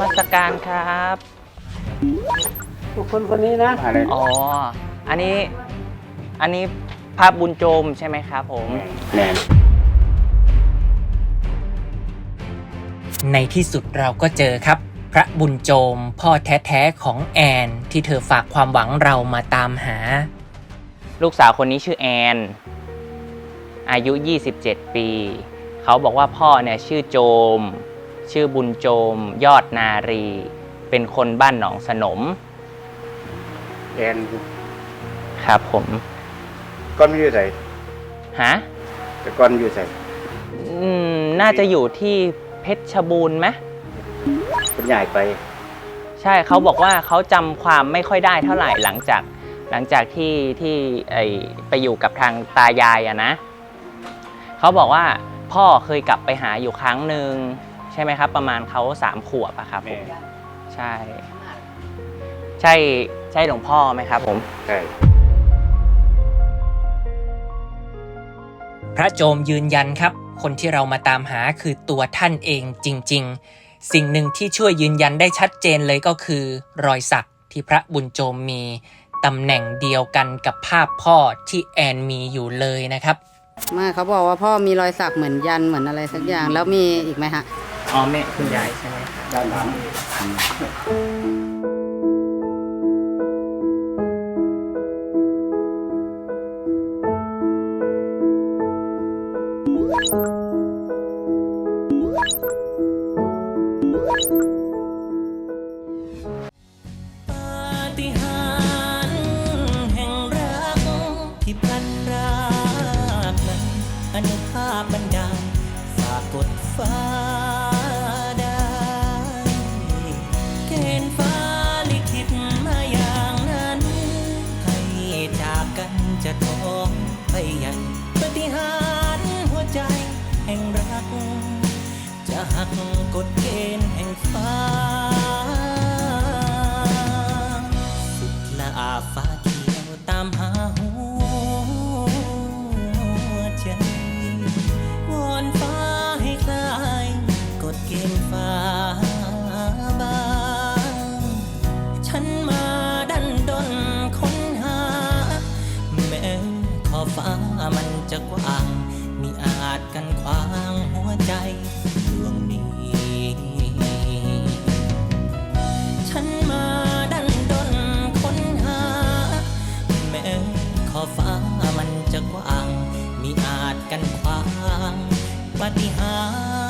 มัสการครับ บุคคลคนนี้นะ อะไรอ๋อ อันนี้ อันนี้พระบุญโจมใช่ไหมครับผม แนนในที่สุดเราก็เจอครับ พระบุญโจมพ่อแท้ๆของแอน ที่เธอฝากความหวังเรามาตามหา ลูกสาวคนนี้ชื่อแอน อายุ 27 ปี เขาบอกว่าพ่อเนี่ยชื่อโจม ชื่อบุญโจม ยอดนารี เป็นคนบ้านหนองสนมแอนครับผมก้อนไม่อยู่ใส่ฮะแต่ก้อนอยู่ใส่อืมน่าจะอยู่ที่เพชรบูรณ์ไหมเป็นใหญ่ไป ใช่เขาบอกว่าเขาจำความไม่ค่อยได้เท่าไหร่หลังจาก หลังจากที่ที่ไอไปอยู่กับทางตายายอะนะเขาบอกว่าพ่อเคยกลับไปหาอยู่ครั้งหนึ่ง ใช่ไหมครับ ประมาณเขาสามขวบอะครับผมแม่ใช่ ใช่ใช่หลวงพ่อไหมครับผม ใช่พระโจมยืนยันครับ คนที่เรามาตามหาคือตัวท่านเองจริง ๆ สิ่งหนึ่งที่ช่วยยืนยันได้ชัดเจนเลยก็คือ รอยสักที่พระบุญโจมมีตำแหน่งเดียวกันกับภาพพ่อที่แอนมีอยู่เลยนะครับไม่เขาบอกว่าพ่อมีรอยสักเหมือนยันเหมือนอะไรสักอย่างแล้วมีอีกไหมฮะ อ๋อแม่คุณยายใช่ไหมครับด้านหลังปาฏิหาริย์แห่งรักที่พลันรากนั้นอนุภาพบันดาลฝากกดฟ้า รัก จะหักกฎเกณฑ์แห่งฟ้า สุดละอาฟ้าเขียวตามหาหัวใจ วอนฟ้าให้คลายกฎเกณฑ์ฟ้าบางฉันมาดันดนค้นหา แม้ขอฟ้ามันจะกว้าง มีอาจกันขวาง ปฏิหาร